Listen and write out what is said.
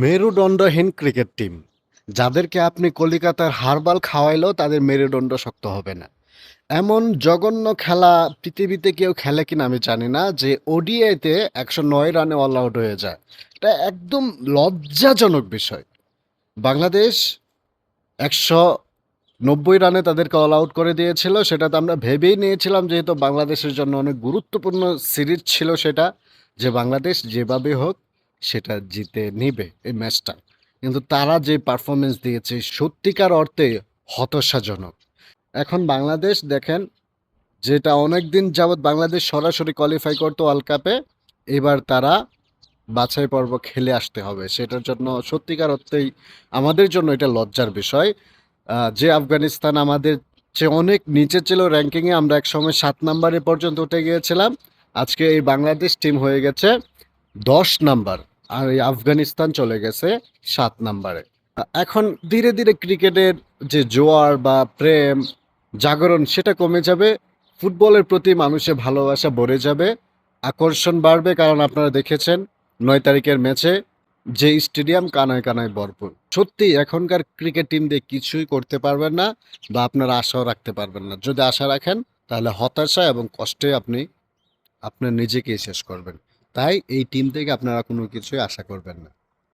মেরুদণ্ডহীন cricket team. যাদেরকে আপনি কলিকাতার হারবাল খাওয়াইলেও তাদের মেরুদণ্ড শক্ত হবে না। এমন জঘন্য খেলা পৃথিবীতে কেউ খেলে কিনা আমি জানি না, যে ওডিআইতে একশো নয় রানে অল আউট হয়ে যায়। এটা একদম লজ্জাজনক বিষয়। বাংলাদেশ একশো নব্বই রানে তাদেরকে অল আউট করে দিয়েছিল, সেটা তো আমরা ভেবেই নিয়েছিলাম, যেহেতু বাংলাদেশের জন্য অনেক গুরুত্বপূর্ণ সিরিজ ছিল সেটা, যে বাংলাদেশ যেভাবে হোক সেটা জিতে নিবে এই ম্যাচটা। কিন্তু তারা যে পারফরমেন্স দিয়েছে সত্যিকার অর্থে হতাশাজনক। এখন বাংলাদেশ দেখেন, যেটা অনেক দিন যাবৎ বাংলাদেশ সরাসরি কোয়ালিফাই করতো ওয়ার্ল্ড কাপে এবার তারা বাছাই পর্ব খেলে আসতে হবে। সেটার জন্য সত্যিকার অর্থেই আমাদের জন্য এটা লজ্জার বিষয়। যে আফগানিস্তান আমাদের চেয়ে অনেক নিচে ছিল র্যাঙ্কিংয়ে আমরা এক সময় সাত নাম্বারে পর্যন্ত উঠে গিয়েছিলাম। আজকে এই বাংলাদেশ টিম হয়ে গেছে। দশ নাম্বার। আর আফগানিস্তান চলে গেছে সাত নাম্বারে। এখন ধীরে ধীরে ক্রিকেটের যে জোয়ার বা প্রেম, জাগরণ, সেটা কমে যাবে। ফুটবলের প্রতি মানুষের ভালোবাসা ভরে যাবে। আকর্ষণ বাড়বে, কারণ আপনারা দেখেছেন নয় তারিখের ম্যাচে যে স্টেডিয়াম কানায় কানায় ভরপুর। সত্যি এখনকার ক্রিকেট টিম দিয়ে কিছুই করতে পারবেন না বা আপনারা আশাও রাখতে পারবেন না। যদি আশা রাখেন, তাহলে হতাশা এবং কষ্টে আপনি, আপনার নিজেকেই শেষ করবেন। তাই এই টিম থেকে আপনারা কোনো কিছুই আশা করবেন না।